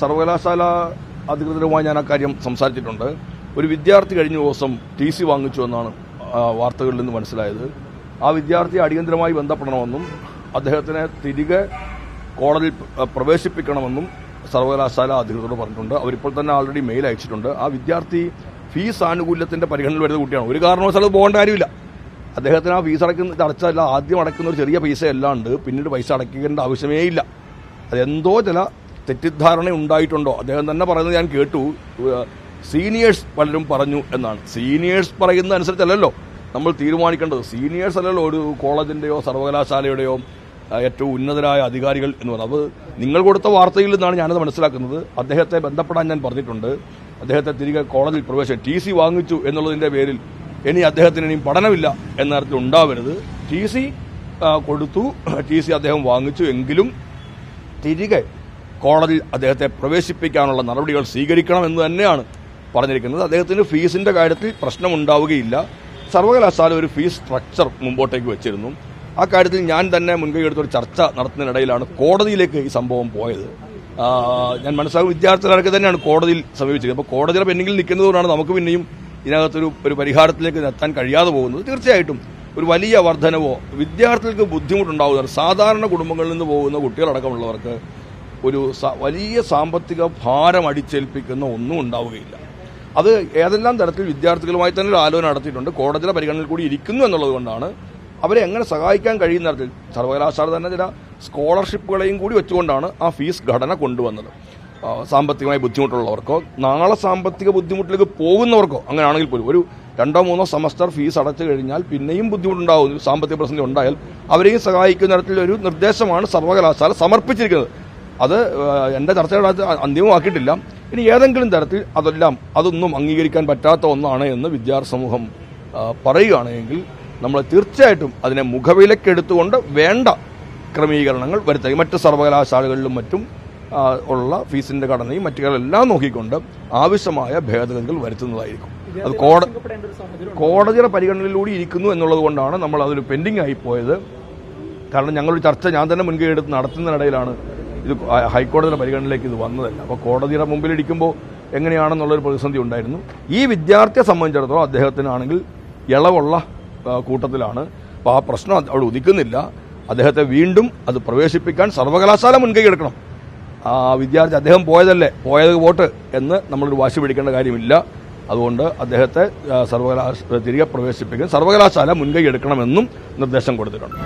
സർവകലാശാല അധികൃതരുമായി ഞാൻ അക്കാര്യം സംസാരിച്ചിട്ടുണ്ട്. ഒരു വിദ്യാർത്ഥി കഴിഞ്ഞ ദിവസം ടി സി വാങ്ങിച്ചു എന്നാണ് വാർത്തകളിൽ നിന്ന് മനസ്സിലായത്. ആ വിദ്യാർത്ഥി അടിയന്തരമായി ബന്ധപ്പെടണമെന്നും അദ്ദേഹത്തിനെ തിരികെ കോടതിയിൽ പ്രവേശിപ്പിക്കണമെന്നും സർവകലാശാല അധികൃതരോട് പറഞ്ഞിട്ടുണ്ട്. അവരിപ്പോൾ തന്നെ ആൾറെഡി മെയിൽ അയച്ചിട്ടുണ്ട്. ആ വിദ്യാർത്ഥി ഫീസ് ആനുകൂല്യത്തിന്റെ പരിഗണനയിൽ വരുന്ന കുട്ടിയാണ്. ഒരു കാരണവശാലും പോകേണ്ട കാര്യമില്ല. അദ്ദേഹത്തിന് ആ ഫീസ് അടയ്ക്കുന്ന അടച്ചല്ല ആദ്യം അടയ്ക്കുന്ന ഒരു ചെറിയ പൈസ അല്ലാണ്ട് പിന്നീട് പൈസ അടയ്ക്കേണ്ട ആവശ്യമേ ഇല്ല. അതെന്തോ ചില തെറ്റിദ്ധാരണ ഉണ്ടായിട്ടുണ്ടോ? അദ്ദേഹം തന്നെ പറയുന്നത് ഞാൻ കേട്ടു. സീനിയേഴ്സ് പലരും പറഞ്ഞു എന്നാണ്. സീനിയേഴ്സ് പറയുന്ന അനുസരിച്ചല്ലല്ലോ നമ്മൾ തീരുമാനിക്കേണ്ടത്. സീനിയേഴ്സ് അല്ലല്ലോ ഒരു കോളേജിന്റെയോ സർവകലാശാലയുടെയോ ഏറ്റവും ഉന്നതരായ അധികാരികൾ എന്ന് പറയുന്നത്. അത് നിങ്ങൾ കൊടുത്ത വാർത്തയിൽ നിന്നാണ് ഞാനത് മനസ്സിലാക്കുന്നത്. അദ്ദേഹത്തെ ബന്ധപ്പെടാൻ ഞാൻ പറഞ്ഞിട്ടുണ്ട്. അദ്ദേഹത്തെ തിരികെ കോളേജിൽ പ്രവേശിച്ചു ടി സി വാങ്ങിച്ചു എന്നുള്ളതിന്റെ പേരിൽ ഇനി അദ്ദേഹത്തിന് ഇനിയും പഠനമില്ല എന്ന അർത്ഥം ഉണ്ടാവരുത്. ടി സി കൊടുത്തു. ടി സി അദ്ദേഹം വാങ്ങിച്ചു എങ്കിലും തിരികെ കോടതിയിൽ അദ്ദേഹത്തെ പ്രവേശിപ്പിക്കാനുള്ള നടപടികൾ സ്വീകരിക്കണം എന്ന് തന്നെയാണ് പറഞ്ഞിരിക്കുന്നത്. അദ്ദേഹത്തിന് ഫീസിന്റെ കാര്യത്തിൽ പ്രശ്നമുണ്ടാവുകയില്ല. സർവകലാശാല ഒരു ഫീസ് സ്ട്രക്ചർ മുമ്പോട്ടേക്ക് വെച്ചിരുന്നു. ആ കാര്യത്തിൽ ഞാൻ തന്നെ മുൻകൈ എടുത്തൊരു ചർച്ച നടത്തുന്നതിനിടയിലാണ് കോടതിയിലേക്ക് ഈ സംഭവം പോയത്. ഞാൻ മനസ്സിലാക്കും വിദ്യാർത്ഥികളൊക്കെ തന്നെയാണ് കോടതിയിൽ സമീപിച്ചത്. അപ്പോൾ കോടതിയുടെ പെൻഡിങ്ങിൽ നിൽക്കുന്നതുകൊണ്ടാണ് നമുക്ക് പിന്നെയും ഇതിനകത്തൊരു ഒരു പരിഹാരത്തിലേക്ക് എത്താൻ കഴിയാതെ പോകുന്നത്. തീർച്ചയായിട്ടും ഒരു വലിയ വർധനവോ വിദ്യാർത്ഥികൾക്ക് ബുദ്ധിമുട്ടുണ്ടാവുന്ന സാധാരണ കുടുംബങ്ങളിൽ നിന്ന് പോകുന്ന കുട്ടികളടക്കമുള്ളവർക്ക് ഒരു വലിയ സാമ്പത്തിക ഭാരം അടിച്ചേൽപ്പിക്കുന്ന ഒന്നും ഉണ്ടാവുകയില്ല. അത് ഏതെല്ലാം തരത്തിൽ വിദ്യാർത്ഥികളുമായി തന്നെ ഒരു ആലോചന നടത്തിയിട്ടുണ്ട് കോടതിയുടെ പരിഗണനയിൽ കൂടി ഇരിക്കുന്നു എന്നുള്ളത് കൊണ്ടാണ് അവരെ എങ്ങനെ സഹായിക്കാൻ കഴിയുന്ന തരത്തിൽ. സർവകലാശാല തന്നെ ചില സ്കോളർഷിപ്പുകളെയും കൂടി വെച്ചുകൊണ്ടാണ് ആ ഫീസ് ഘടന കൊണ്ടുവന്നത്. സാമ്പത്തികമായി ബുദ്ധിമുട്ടുള്ളവർക്കോ നാളെ സാമ്പത്തിക ബുദ്ധിമുട്ടിലേക്ക് പോകുന്നവർക്കോ അങ്ങനെയാണെങ്കിൽ പോലും ഒരു രണ്ടോ മൂന്നോ സെമസ്റ്റർ ഫീസ് അടച്ചു കഴിഞ്ഞാൽ പിന്നെയും ബുദ്ധിമുട്ടുണ്ടാവും. സാമ്പത്തിക പ്രതിസന്ധി ഉണ്ടായാൽ അവരെയും സഹായിക്കുന്ന തരത്തിലൊരു നിർദ്ദേശമാണ് സർവകലാശാല സമർപ്പിച്ചിരിക്കുന്നത്. അത് എന്റെ എന്റെ ചർച്ചയുടെ അന്തിമമാക്കിയിട്ടില്ല ഇനി ഏതെങ്കിലും തരത്തിൽ അതെല്ലാം അതൊന്നും അംഗീകരിക്കാൻ പറ്റാത്ത ഒന്നാണ് എന്ന് വിദ്യാർത്ഥി സമൂഹം പറയുകയാണെങ്കിൽ നമ്മൾ തീർച്ചയായിട്ടും അതിനെ മുഖവിലക്കെടുത്തുകൊണ്ട് വേണ്ട ക്രമീകരണങ്ങൾ വരുത്തുക. മറ്റ് സർവകലാശാലകളിലും മറ്റും ഉള്ള ഫീസിന്റെ ഘടനയും മറ്റു കാര്യങ്ങളെല്ലാം നോക്കിക്കൊണ്ട് ആവശ്യമായ ഭേദഗതികൾ വരുത്തുന്നതായിരിക്കും. അത് കോട കോടതിയുടെ പരിഗണനയിലൂടെ ഇരിക്കുന്നു എന്നുള്ളത് കൊണ്ടാണ് നമ്മൾ അതൊരു പെൻഡിങ് ആയി പോയത്. കാരണം ഞങ്ങളൊരു ചർച്ച ഞാൻ തന്നെ മുൻകൈ എടുത്ത് നടത്തുന്നതിനിടയിലാണ് ഇത് ഹൈക്കോടതിയുടെ പരിഗണനയിലേക്ക് ഇത് വന്നതല്ല. അപ്പോൾ കോടതിയുടെ മുമ്പിലിരിക്കുമ്പോൾ എങ്ങനെയാണെന്നുള്ളൊരു പ്രതിസന്ധി ഉണ്ടായിരുന്നു. ഈ വിദ്യാർത്ഥിയെ സംബന്ധിച്ചിടത്തോളം അദ്ദേഹത്തിനാണെങ്കിൽ ഇളവുള്ള കൂട്ടത്തിലാണ്. അപ്പോൾ ആ പ്രശ്നം അവിടെ ഉദിക്കുന്നില്ല. അദ്ദേഹത്തെ വീണ്ടും അത് പ്രവേശിപ്പിക്കാൻ സർവകലാശാല മുൻകൈ എടുക്കണം. ആ വിദ്യാർത്ഥി അദ്ദേഹം പോയതല്ലേ? പോയത് വോട്ട് എന്ന് നമ്മളൊരു വാശി പിടിക്കേണ്ട കാര്യമില്ല. അതുകൊണ്ട് അദ്ദേഹത്തെ സർവകലാശ സർവകലാശാല തിരികെ പ്രവേശിപ്പിക്കാൻ സർവകലാശാല മുൻകൈ എടുക്കണമെന്നും നിർദ്ദേശം കൊടുത്തിട്ടുണ്ട്.